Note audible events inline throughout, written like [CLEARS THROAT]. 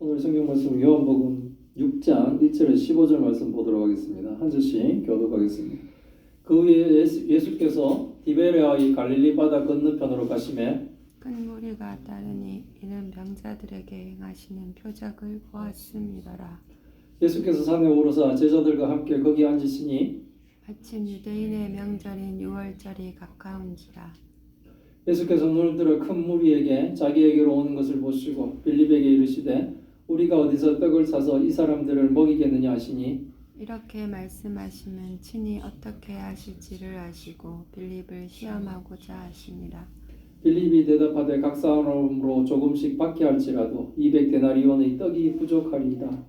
오늘 성경 말씀 요한복음 6장 1절에 15절 말씀 보도록 하겠습니다. 한 절씩 교독하겠습니다. 그 후에 예수, 예수 께서 디베레아의 갈릴리 바다 건너편으로 가심에 큰 무리가 따르니 이는 병자들에게 행하시는 표적을 보았음이더라. 예수께서 산에 오르사 제자들과 함께 거기 앉으시니 마침 유대인의 명절인 6월절이 가까운지라. 예수께서 눈을 들어 큰 무리에게 자기에게로 오는 것을 보시고 빌립에게 이르시되 우리가 어디서 떡을 사서 이 사람들을 먹이겠느냐 하시니 이렇게 말씀하시면 친히 어떻게 하실지를 아시고 빌립을 시험하고자 하시니라. 빌립이 대답하되 각 사람으로 조금씩 받게 할지라도 200데나리온의 떡이 부족하리이다.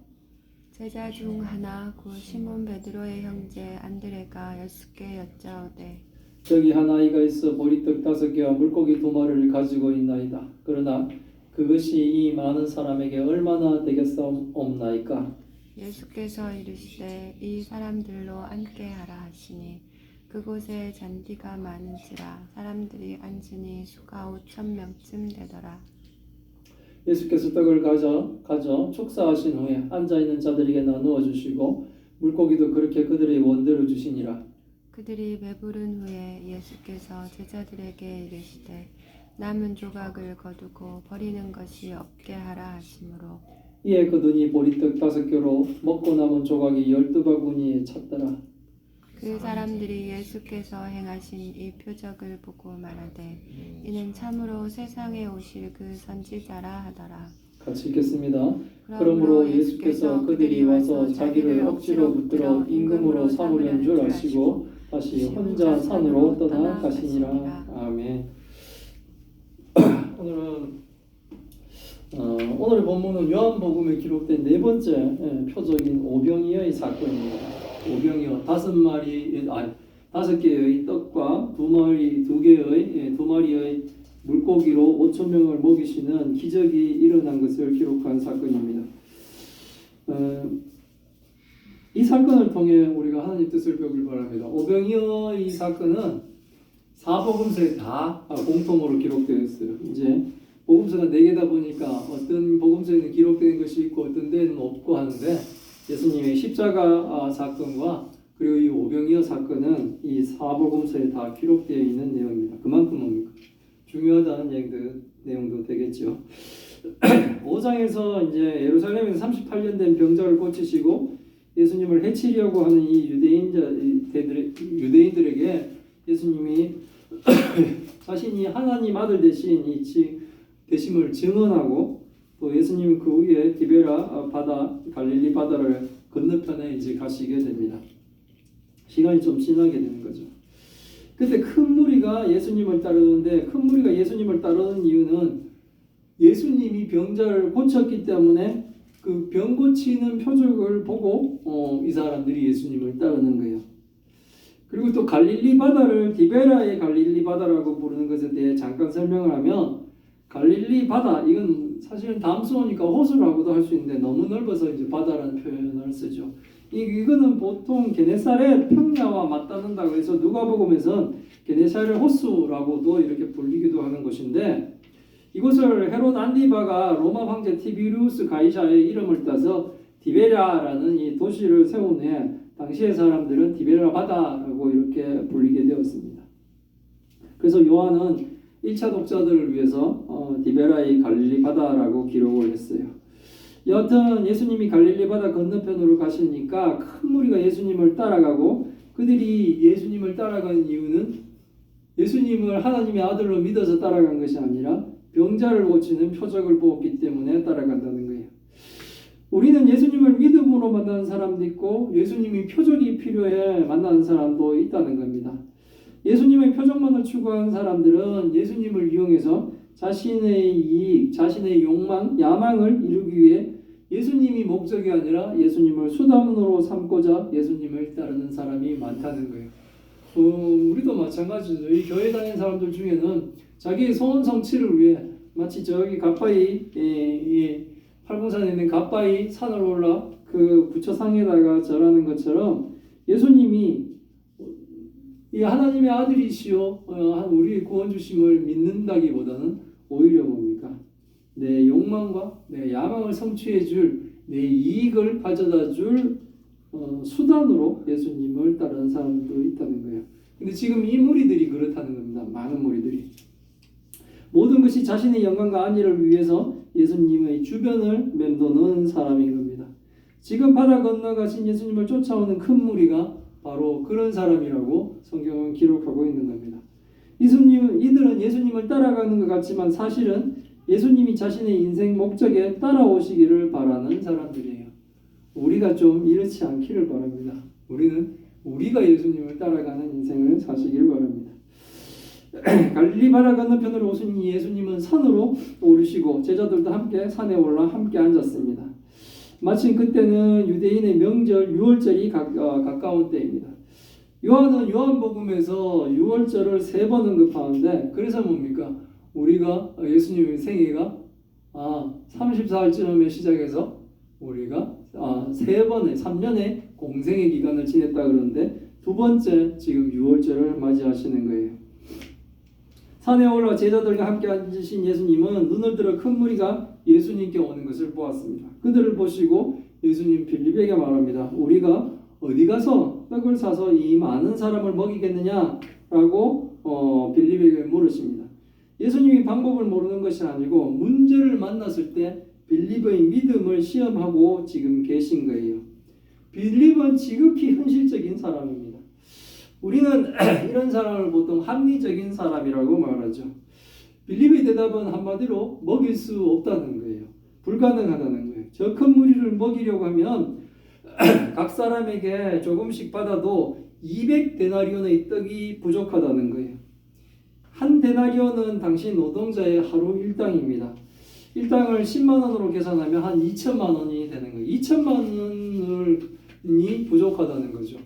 제자 중 하나 곧 시몬 베드로의 형제 안드레가 예수께 여짜오되 저기 한 아이가 있어 보리떡 다섯 개와 물고기 두 마리를 가지고 있나이다. 그러나 그것이 이 많은 사람에게 얼마나 되겠사옵나이까? 예수께서 이르시되 이 사람들로 앉게 하라 하시니 그곳에 잔디가 많은지라 사람들이 앉으니 수가 오천 명쯤 되더라. 예수께서 떡을 가져 가져 축사하신 후에 앉아 있는 자들에게 나누어 주시고 물고기도 그렇게 그들의 원대로 주시니라. 그들이 배부른 후에 예수께서 제자들에게 이르시되 남은 조각을 거두고 버리는 것이 없게 하라 하시므로 이에 그들이 보리떡 다섯 개로 먹고 남은 조각이 열두 바구니에 찼더라. 그 사람들이 예수께서 행하신 이 표적을 보고 말하되 이는 참으로 세상에 오실 그 선지자라 하더라. 같이 읽겠습니다. 그러므로 예수께서 그들이 와서 자기를 억지로 붙들어 임금으로 삼으려는 줄 아시고 다시 혼자 산으로 떠나 가시니라. 아멘. 오늘은 어, 오늘 본문은 요한복음에 기록된 네 번째 예, 표적인 오병이어의 사건입니다. 오병이어 다섯 마리 아니 다섯 개의 떡과 두 마리 두 개의 예, 두 마리의 물고기로 5천 명을 먹이시는 기적이 일어난 것을 기록한 사건입니다. 어, 이 사건을 통해 우리가 하나님 뜻을 배우길 바랍니다. 오병이어 이 사건은 사복음서에 다 공통으로 기록되어 있어요. 이제 복음서가 네 개다 보니까 어떤 복음서에는 기록된 것이 있고 어떤 데는 없고 하는데 예수님의 십자가 아, 사건과 그리고 이 오병이어 사건은 이 사복음서에 다 기록되어 있는 내용입니다. 그만큼 뭡니까? 중요하다는 얘기도, 내용도 되겠죠. [CLEARS THROAT] 5장에서 이제 예루살렘에서 38년 된 병자를 고치시고 예수님을 해치려고 하는 이 유대인들 유대인들에게 예수님이 [COUGHS] 자신이 하나님 아들 대신 이 지- 되심을 증언하고 또 예수님 그 후에 디베라 바다 갈릴리 바다를 건너편에 이제 가시게 됩니다. 시간이 좀 지나게 되는 거죠. 근데 큰 무리가 예수님을 따르는데 큰 무리가 예수님을 따르는 이유는 예수님이 병자를 고쳤기 때문에 그 병 고치는 표적을 보고 어, 이 사람들이 예수님을 따르는 거예요. 그리고 또 갈릴리 바다를 디베라의 갈릴리 바다라고 부르는 것에 대해 잠깐 설명을 하면 갈릴리 바다 이건 사실은 담수호니까 호수라고도 할 수 있는데 너무 넓어서 이제 바다라는 표현을 쓰죠. 이 이거는 보통 게네사렛 평야와 맞닿는다고 해서 누가복음에선 게네사렛 호수라고도 이렇게 불리기도 하는 곳인데 이곳을 헤롯 안디바가 로마 황제 티비루스 가이샤의 이름을 따서 디베라라는 이 도시를 세운 후에 당시의 사람들은 디베라 바다라고 이렇게 불리게 되었습니다. 그래서 요한은 1차 독자들을 위해서 어, 디베라의 갈릴리 바다라고 기록을 했어요. 여하튼 예수님이 갈릴리 바다 건너편으로 가시니까 큰 무리가 예수님을 따라가고 그들이 예수님을 따라간 이유는 예수님을 하나님의 아들로 믿어서 따라간 것이 아니라 병자를 고치는 표적을 보았기 때문에 따라간다는 거예요. 우리는 예수님을 믿음으로 만나는 사람도 있고 예수님이 표적이 필요해 만나는 사람도 있다는 겁니다. 예수님의 표적만을 추구하는 사람들은 예수님을 이용해서 자신의 이익, 자신의 욕망, 야망을 이루기 위해 예수님이 목적이 아니라 예수님을 수단으로 삼고자 예수님을 따르는 사람이 많다는 거예요. 어, 우리도 마찬가지죠. 이 교회 다니는 사람들 중에는 자기의 소원 성취를 위해 마치 저기 가빠이 예, 예, 팔봉산에 있는 가빠이 산을 올라 그 부처상에다가 절하는 것처럼 예수님이 이 하나님의 아들이시오 어, 우리 구원 주심을 믿는다기보다는 오히려 뭡니까 내 욕망과 내 야망을 성취해 줄 내 이익을 가져다 줄 어, 수단으로 예수님을 따르는 사람도 있다는 거예요. 근데 지금 이 무리들이 그렇다는 겁니다. 많은 무리들이. 모든 것이 자신의 영광과 안위를 위해서 예수님의 주변을 맴도는 사람인 겁니다. 지금 바다 건너가신 예수님을 쫓아오는 큰 무리가 바로 그런 사람이라고 성경은 기록하고 있는 겁니다. 예수님, 이들은 예수님을 따라가는 것 같지만 사실은 예수님이 자신의 인생 목적에 따라오시기를 바라는 사람들이에요. 우리가 좀 이렇지 않기를 바랍니다. 우리는 우리가 예수님을 따라가는 인생을 사시길 바랍니다. [CLEARS THROAT] 갈릴리 바다 건너편으로 오신 예수님은 산으로 오르시고 제자들도 함께 산에 올라 함께 앉았습니다. 마침 그때는 유대인의 명절 유월절이 가, 어, 가까운 때입니다. 요한은 요한복음에서 유월절을 세 번 언급하는데 그래서 뭡니까? 우리가 예수님의 생애가 아, 34일쯤에 시작해서 우리가 아, 세 번의 3년의 공생의 기간을 지냈다 그러는데 두 번째 지금 유월절을 맞이하시는 거예요. 산에 올라 제자들과 함께 앉으신 예수님은 눈을 들어 큰 무리가 예수님께 오는 것을 보았습니다. 그들을 보시고 예수님 빌립에게 말합니다. 우리가 어디 가서 떡을 사서 이 많은 사람을 먹이겠느냐라고 어, 빌립에게 물으십니다. 예수님이 방법을 모르는 것이 아니고 문제를 만났을 때 빌립의 믿음을 시험하고 지금 계신 거예요. 빌립은 지극히 현실적인 사람입니다. 우리는 [CLEARS THROAT] 이런 사람을 보통 합리적인 사람이라고 말하죠. 빌립의 대답은 한마디로 먹일 수 없다는 거예요. 불가능하다는 거예요. 저 큰 무리를 먹이려고 하면 [CLEARS THROAT] 각 사람에게 조금씩 받아도 200데나리온의 떡이 부족하다는 거예요. 한 데나리온은 당시 노동자의 하루 일당입니다. 일당을 10만 원으로 계산하면 한 2천만 원이 되는 거예요. 2천만 원이 부족하다는 거죠.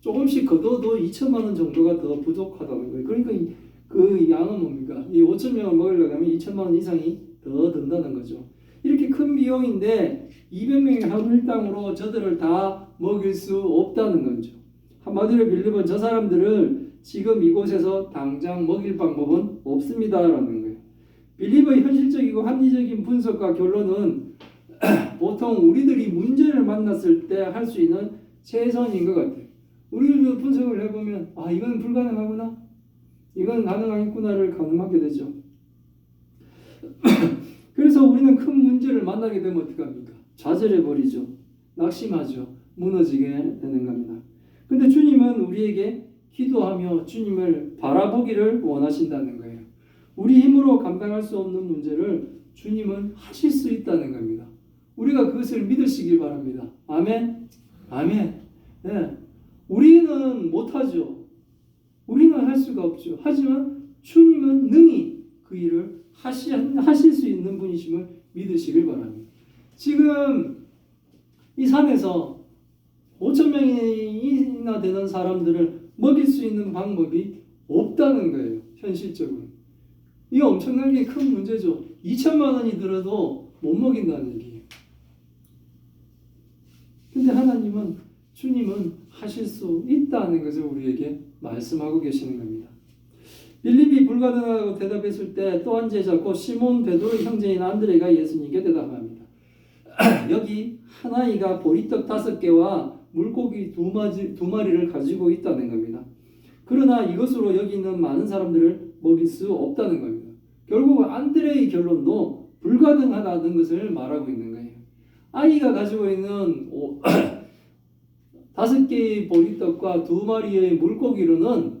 조금씩 걷어도 2천만 원 정도가 더 부족하다는 거예요. 그러니까 이- 그 양은 뭡니까? 이 5천 명을 먹으려고 하면 2천만 원 이상이 더 든다는 거죠. 이렇게 큰 비용인데 200명의 하루 일당으로 저들을 다 먹일 수 없다는 거죠. 한마디로 빌립은 저 사람들을 지금 이곳에서 당장 먹일 방법은 없습니다라는 거예요. 빌립의 현실적이고 합리적인 분석과 결론은 [CLEARS THROAT] 보통 우리들이 문제를 만났을 때 할 수 있는 최선인 것 같아요. 우리도 분석을 해보면 아 이건 불가능하구나 이건 가능하겠구나를 가늠하게 되죠. [CLEARS THROAT] 그래서 우리는 큰 문제를 만나게 되면 어떡합니까? 좌절해 버리죠. 낙심하죠. 무너지게 되는 겁니다. 근데 주님은 우리에게 기도하며 주님을 바라보기를 원하신다는 거예요. 우리 힘으로 감당할 수 없는 문제를 주님은 하실 수 있다는 겁니다. 우리가 그것을 믿으시길 바랍니다. 아멘. 아멘. 네. 우리는 못하죠. 우리는 할 수가 없죠. 하지만 주님은 능히 그 일을 하시, 하실 수 있는 분이심을 믿으시길 바랍니다. 지금 이 산에서 5천 명이나 되는 사람들을 먹일 수 있는 방법이 없다는 거예요. 현실적으로. 이게 엄청나게 큰 문제죠. 2천만 원이 들어도 못 먹인다는 얘기예요. 근데 하나님은 주님은 하실 수 있다는 것을 우리에게 말씀하고 계시는 겁니다. 빌립이 불가능하다고 대답했을 때 또한 제자 곧 시몬 베드로의 형제인 안드레가 예수님께 대답합니다. [CLEARS THROAT] 여기 한 아이가 보리떡 다섯 개와 물고기 두, 마리, 두 마리를 가지고 있다는 겁니다. 그러나 이것으로 여기 있는 많은 사람들을 먹일 수 없다는 겁니다. 결국 안드레의 결론도 불가능하다는 것을 말하고 있는 거예요. 아이가 가지고 있는 오, [CLEARS THROAT] 다섯 개의 보리떡과 두 마리의 물고기로는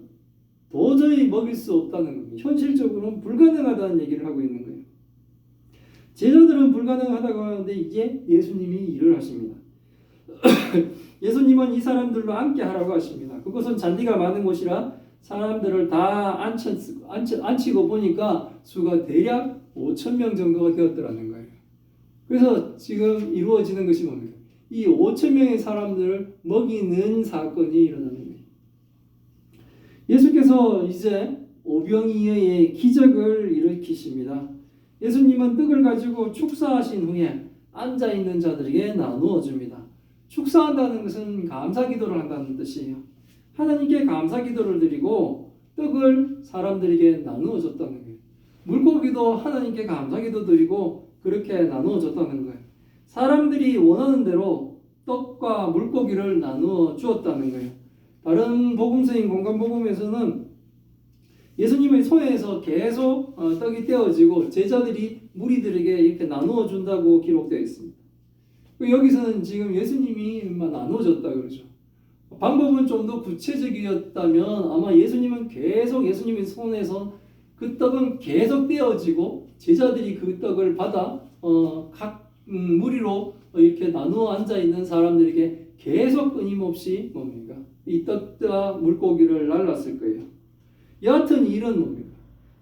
도저히 먹일 수 없다는 겁니다. 현실적으로는 불가능하다는 얘기를 하고 있는 거예요. 제자들은 불가능하다고 하는데 이제 예수님이 일을 하십니다. [COUGHS] 예수님은 이 사람들로 함께 하라고 하십니다. 그것은 잔디가 많은 곳이라 사람들을 다 앉혀, 앉혀, 앉히고 보니까 수가 대략 5천 명 정도가 되었더라는 거예요. 그래서 지금 이루어지는 것이 뭡니까? 이 5천 명의 사람들을 먹이는 사건이 일어나는 거예요. 예수께서 이제 오병이어의 기적을 일으키십니다. 예수님은 떡을 가지고 축사하신 후에 앉아 있는 자들에게 나누어 줍니다. 축사한다는 것은 감사 기도를 한다는 뜻이에요. 하나님께 감사 기도를 드리고 떡을 사람들에게 나누어 줬다는 거예요. 물고기도 하나님께 감사 기도 드리고 그렇게 나누어 줬다는 거예요. 사람들이 원하는 대로 떡과 물고기를 나누어 주었다는 거예요. 다른 복음서인 공간복음에서는 예수님의 손에서 계속 어, 떡이 떼어지고 제자들이 무리들에게 이렇게 나누어 준다고 기록되어 있습니다. 그 여기서는 지금 예수님이 막 나누어 줬다 그러죠. 방법은 좀 더 구체적이었다면 아마 예수님은 계속 예수님의 손에서 그 떡은 계속 떼어지고 제자들이 그 떡을 받아 어, 각 음, 무리로 이렇게 나누어 앉아 있는 사람들에게 계속 끊임없이 뭡니까 이 떡과 물고기를 날랐을 거예요. 여하튼 일은 뭡니까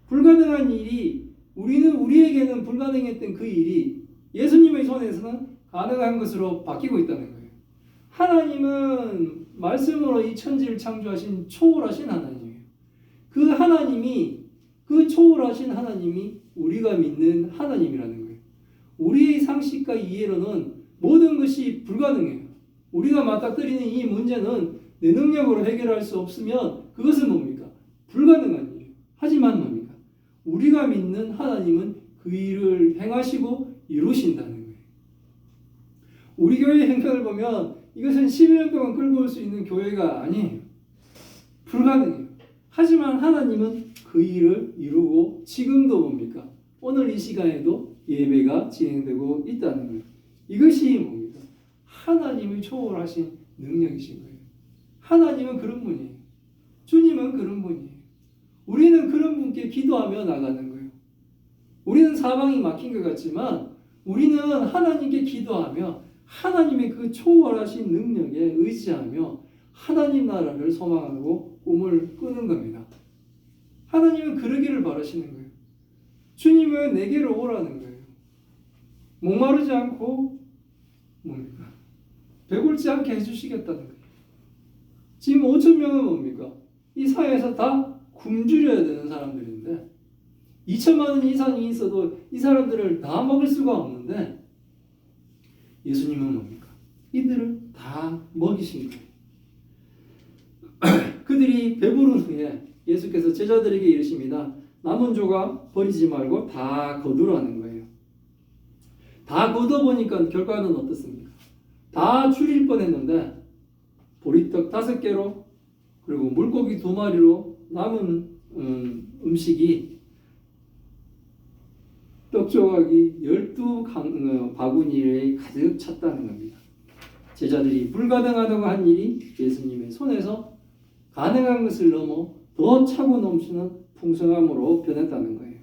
불가능한 일이 우리는 우리에게는 불가능했던 그 일이 예수님의 손에서는 가능한 것으로 바뀌고 있다는 거예요. 하나님은 말씀으로 이 천지를 창조하신 초월하신 하나님이에요. 그 하나님이 그 초월하신 하나님이 우리가 믿는 하나님이라는 거예요. 우리의 상식과 이해로는 모든 것이 불가능해요. 우리가 맞닥뜨리는 이 문제는 내 능력으로 해결할 수 없으면 그것은 뭡니까? 불가능한 일이에요. 하지만 뭡니까? 우리가 믿는 하나님은 그 일을 행하시고 이루신다는 거예요. 우리 교회 행편을 보면 이것은 11년 동안 끌고 올 수 있는 교회가 아니에요. 불가능해요. 하지만 하나님은 그 일을 이루고 지금도 뭡니까? 오늘 이 시간에도 예배가 진행되고 있다는 거예요. 이것이 뭡니까? 하나님의 초월하신 능력이신 거예요. 하나님은 그런 분이에요. 주님은 그런 분이에요. 우리는 그런 분께 기도하며 나가는 거예요. 우리는 사방이 막힌 것 같지만 우리는 하나님께 기도하며 하나님의 그 초월하신 능력에 의지하며 하나님 나라를 소망하고 꿈을 꾸는 겁니다. 하나님은 그러기를 바라시는 거예요. 주님은 내게로 오라는 거예요. 목마르지 않고 뭡니까? 배골지 않게 해주시겠다는 거예요. 지금 5천 명은 뭡니까? 이 사회에서 다 굶주려야 되는 사람들인데 2천만 원 이상이 있어도 이 사람들을 다 먹을 수가 없는데 예수님은 뭡니까? 이들을 다 먹이신 거예요. [CLEARS THROAT] 그들이 배부른 후에 예수께서 제자들에게 이르십니다. 남은 조각 버리지 말고 다 거두라는 거예요. 다 걷어보니까 결과는 어떻습니까? 다 줄일 뻔했는데 보리떡 다섯 개로 그리고 물고기 두 마리로 남은 음, 음식이 떡 조각이 열두 강- 어, 바구니에 가득 찼다는 겁니다. 제자들이 불가능하다고 한 일이 예수님의 손에서 가능한 것을 넘어 더 차고 넘치는 풍성함으로 변했다는 거예요.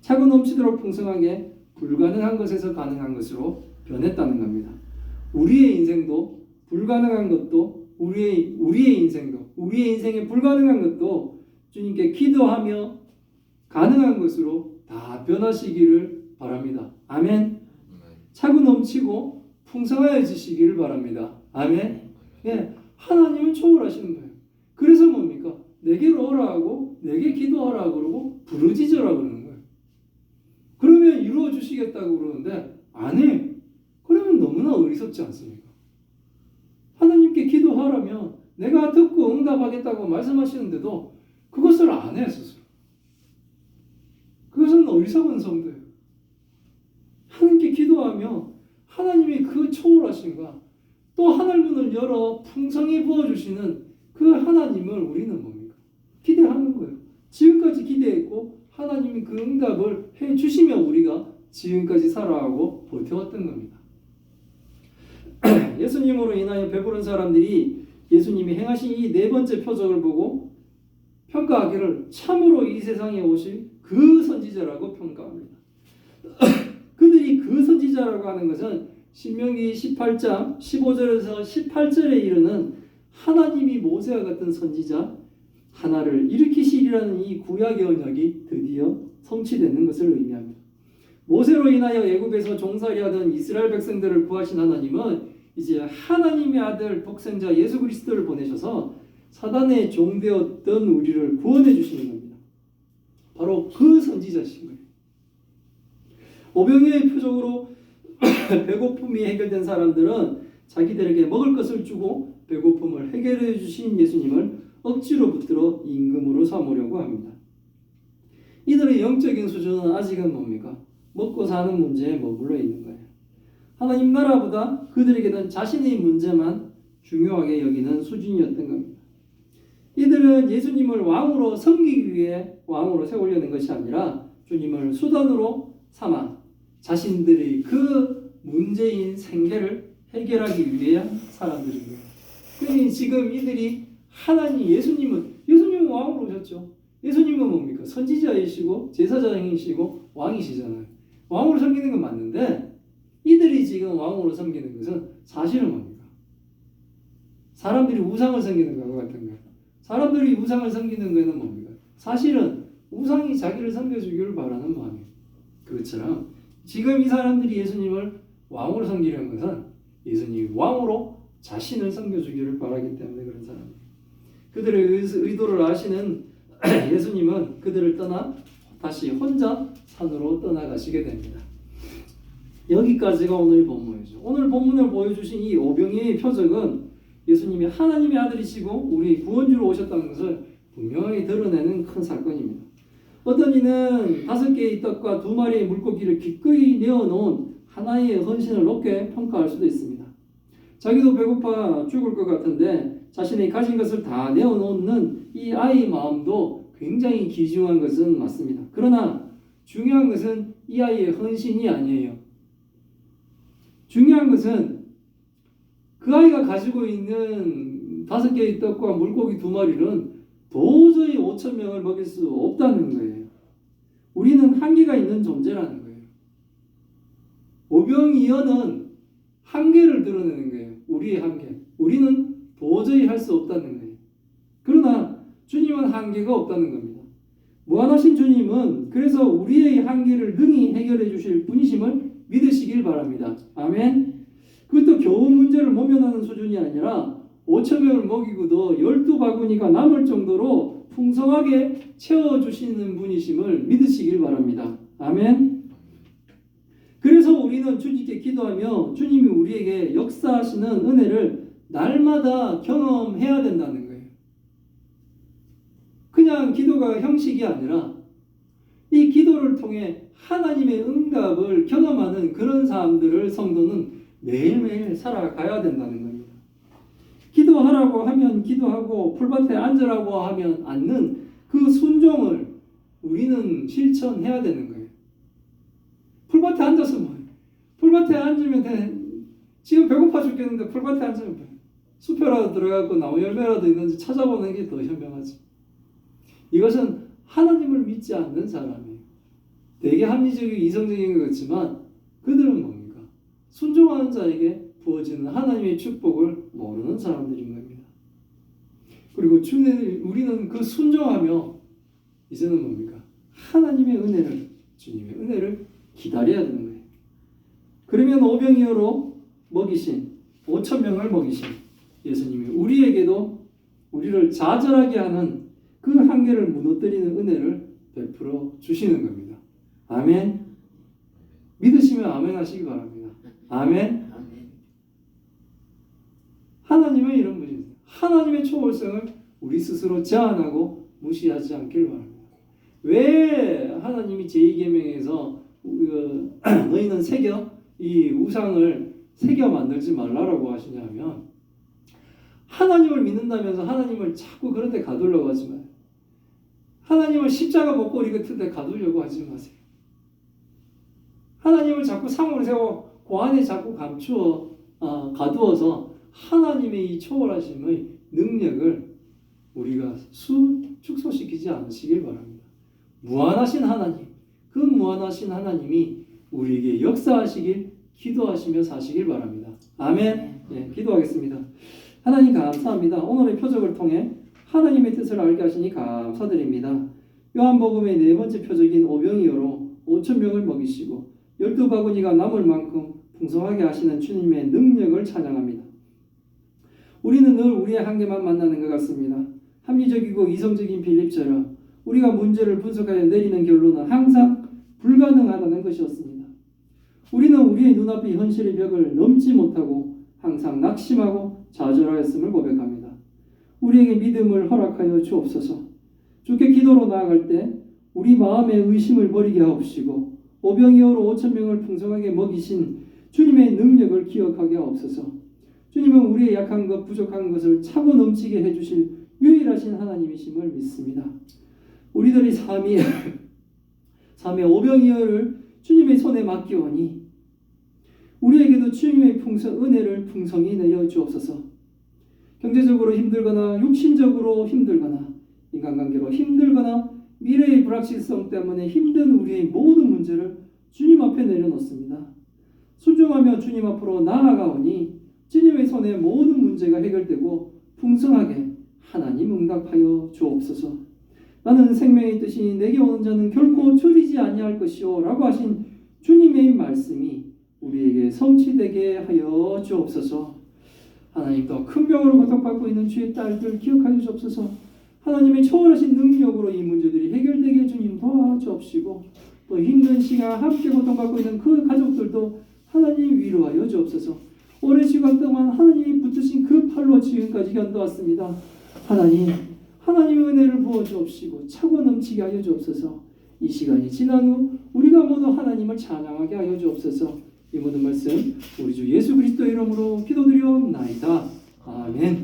차고 넘치도록 풍성하게 불가능한 것에서 가능한 것으로 변했다는 겁니다. 우리의 인생도 불가능한 것도 우리의 우리의 인생도 우리의 인생에 불가능한 것도 주님께 기도하며 가능한 것으로 다 변하시기를 바랍니다. 아멘. 차고 넘치고 풍성하여지시기를 바랍니다. 아멘. 예, 하나님은 초월하시는 거예요. 그래서 뭡니까? 내게로 오라 하고 내게 기도하라 그러고 부르짖으라 그러는 거예요. 그러면 이루어 주시겠다고 그러는데 안 해. 그러면 너무나 어리석지 않습니까? 하나님께 기도하라면 내가 듣고 응답하겠다고 말씀하시는데도 그것을 안 해, 스스로. 그것은 어리석은 성도예요. 하나님께 기도하며 하나님이 그 초월하신가 또 하늘 문을 열어 풍성히 부어주시는 그 하나님을 우리는 뭡니까? 지금까지 기대했고 하나님이 그 응답을 해 주시며 우리가 지금까지 살아가고 버텨왔던 겁니다. [CLEARS THROAT] 예수님으로 인하여 배부른 사람들이 예수님이 행하신 이 네 번째 표적을 보고 평가하기를 참으로 이 세상에 오실 그 선지자라고 평가합니다. [CLEARS THROAT] 그들이 그 선지자라고 하는 것은 신명기 18장 15절에서 18절에 이르는 하나님이 모세와 같은 선지자 하나를 일으키시리라는 이 구약의 언약이 드디어 성취되는 것을 의미합니다. 모세로 인하여 애굽에서 종살이하던 이스라엘 백성들을 구하신 하나님은 이제 하나님의 아들 독생자 예수 그리스도를 보내셔서 사단의 종되었던 우리를 구원해 주시는 겁니다. 바로 그 선지자신 거예요. 오병이의 표적으로 [CLEARS THROAT] 배고픔이 해결된 사람들은 자기들에게 먹을 것을 주고 배고픔을 해결해 주신 예수님을 억지로 붙들어 임금으로 삼으려고 합니다. 이들의 영적인 수준은 아직은 뭡니까? 먹고 사는 문제에 머물러 있는 거예요. 하나님 나라보다 그들에게는 자신의 문제만 중요하게 여기는 수준이었던 겁니다. 이들은 예수님을 왕으로 섬기기 위해 왕으로 세우려는 것이 아니라 주님을 수단으로 삼아 자신들의 그 문제인 생계를 해결하기 위한 거예요. 그러니 지금 이들이 하나님 예수님은 예수님은 왕으로 오셨죠. 예수님은 뭡니까? 선지자이시고 제사장이시고 왕이시잖아요. 왕으로 섬기는 건 맞는데 이들이 지금 왕으로 섬기는 것은 사실은 뭡니까? 사람들이 우상을 섬기는 것과 같은 거예요. 사람들이 우상을 섬기는 것은 뭡니까? 사실은 우상이 자기를 섬겨주기를 바라는 마음이에요. 그것처럼 지금 이 사람들이 예수님을 왕으로 섬기려는 것은 예수님이 왕으로 자신을 섬겨주기를 바라기 때문에 그런 사람이에요. 그들의 의- 의도를 아시는 [CLEARS THROAT] 예수님은 그들을 떠나 다시 혼자 산으로 떠나가시게 됩니다. 여기까지가 오늘 본문이죠. 오늘 본문을 보여주신 이 오병이의 표적은 예수님이 하나님의 아들이시고 우리 구원주로 오셨다는 것을 분명히 드러내는 큰 사건입니다. 어떤 이는 다섯 개의 떡과 두 마리의 물고기를 기꺼이 내어놓은 하나의 헌신을 높게 평가할 수도 있습니다. 자기도 배고파 죽을 것 같은데 자신이 가진 것을 다 내어놓는 이 아이의 마음도 굉장히 귀중한 것은 맞습니다. 그러나 중요한 것은 이 아이의 헌신이 아니에요. 중요한 것은 그 아이가 가지고 있는 다섯 개의 떡과 물고기 두 마리는 도저히 5천 명을 먹일 수 없다는 거예요. 우리는 한계가 있는 존재라는 거예요. 오병이어는 한계를 드러내는 거예요. 우리의 한계. 우리는 도저히 할 수 없다는 거예요. 그러나 주님은 한계가 없다는 겁니다. 무한하신 주님은 그래서 우리의 한계를 능히 해결해 주실 분이심을 믿으시길 바랍니다. 아멘. 그것도 겨우 문제를 모면하는 수준이 아니라 5천 명을 먹이고도 열두 바구니가 남을 정도로 풍성하게 채워주시는 분이심을 믿으시길 바랍니다. 아멘. 그래서 우리는 주님께 기도하며 주님이 우리에게 역사하시는 은혜를 날마다 경험해야 된다는 거예요. 그냥 기도가 형식이 아니라 이 기도를 통해 하나님의 응답을 경험하는 그런 사람들을 성도는 매일매일 살아가야 된다는 겁니다. 기도하라고 하면 기도하고 풀밭에 앉으라고 하면 앉는 그 순종을 우리는 실천해야 되는 거예요. 풀밭에 앉아서 뭐 풀밭에 앉으면 돼. 지금 배고파 죽겠는데 풀밭에 앉으면 돼. 숲에라도 들어가고 나무 열매라도 있는지 찾아보는 게 더 현명하지. 이것은 하나님을 믿지 않는 사람이에요. 되게 합리적이고 이성적인 것 같지만 그들은 뭡니까? 순종하는 자에게 부어지는 하나님의 축복을 모르는 사람들인 겁니다. 그리고 주님 우리는 그 순종하며 이제는 뭡니까? 하나님의 은혜를 주님의 은혜를 기다려야 되는 거예요. 그러면 오병이어로 먹이신 5천 명을 먹이신 예수님이 우리에게도 우리를 좌절하게 하는 그 한계를 무너뜨리는 은혜를 베풀어 주시는 겁니다. 아멘. 믿으시면 아멘 하시기 바랍니다. 아멘. 하나님은 이런 분이세요. 하나님의 초월성을 우리 스스로 제한하고 무시하지 않길 바랍니다. 왜 하나님이 제2계명에서 그, [CLEARS THROAT] 너희는 새겨 이 우상을 새겨 만들지 말라라고 하시냐면 하나님을 믿는다면서 하나님을 자꾸 그런 데 가두려고 하지 마요. 하나님을 십자가 목걸이 같은 데 가두려고 하지 마세요. 하나님을 자꾸 상으로 세워 그 안에 자꾸 감추어 어, 가두어서 하나님의 이 초월하심의 능력을 우리가 수 축소시키지 않으시길 바랍니다. 무한하신 하나님, 그 무한하신 하나님이 우리에게 역사하시길 기도하시며 사시길 바랍니다. 아멘. 예, 기도하겠습니다. 하나님 감사합니다. 오늘의 표적을 통해 하나님의 뜻을 알게 하시니 감사드립니다. 요한복음의 네 번째 표적인 오병이어로 5천 명을 먹이시고 열두 바구니가 남을 만큼 풍성하게 하시는 주님의 능력을 찬양합니다. 우리는 늘 우리의 한계만 만나는 것 같습니다. 합리적이고 이성적인 빌립처럼 우리가 문제를 분석하여 내리는 결론은 항상 불가능하다는 것이었습니다. 우리는 우리의 눈앞의 현실의 벽을 넘지 못하고 항상 낙심하고 좌절하였음을 고백합니다. 우리에게 믿음을 허락하여 주옵소서. 주께 기도로 나아갈 때 우리 마음의 의심을 버리게 하옵시고 오병이어로 5천 명을 풍성하게 먹이신 주님의 능력을 기억하게 하옵소서. 주님은 우리의 약한 것, 부족한 것을 차고 넘치게 해주실 유일하신 하나님이심을 믿습니다. 우리들의 삶이 [LAUGHS] 삶의 오병이어를 주님의 손에 맡기오니 우리에게도 주님의 풍성 은혜를 풍성히 내려 주옵소서. 경제적으로 힘들거나 육신적으로 힘들거나 인간관계로 힘들거나 미래의 불확실성 때문에 힘든 우리의 모든 문제를 주님 앞에 내려놓습니다. 순종하며 주님 앞으로 나아가오니 주님의 손에 모든 문제가 해결되고 풍성하게 하나님 응답하여 주옵소서. 나는 생명의 뜻이 내게 오는 자는 결코 줄이지 아니할 것이오라고 하신 주님의 말씀이 우리에게 성취되게 하여 주옵소서. 하나님 또큰 병으로 고통받고 있는 주의 딸들 기억하여 주옵소서. 하나님의 초월하신 능력으로 이 문제들이 해결되게 주님 도와주옵시고 또 힘든 시간 함께 고통받고 있는 그 가족들도 하나님 위로하여 주옵소서. 오랜 시간 동안 하나님이 붙으신 그 팔로 지금까지 견도왔습니다. 하나님, 하나님의 은혜를 부어 주옵시고 차고 넘치게 하여 주옵소서. 이 시간이 지난 후 우리가 모두 하나님을 찬양하게 하여 주옵소서. 이 모든 말씀 우리 주 예수 그리스도 이름으로 기도드리옵나이다. 아멘.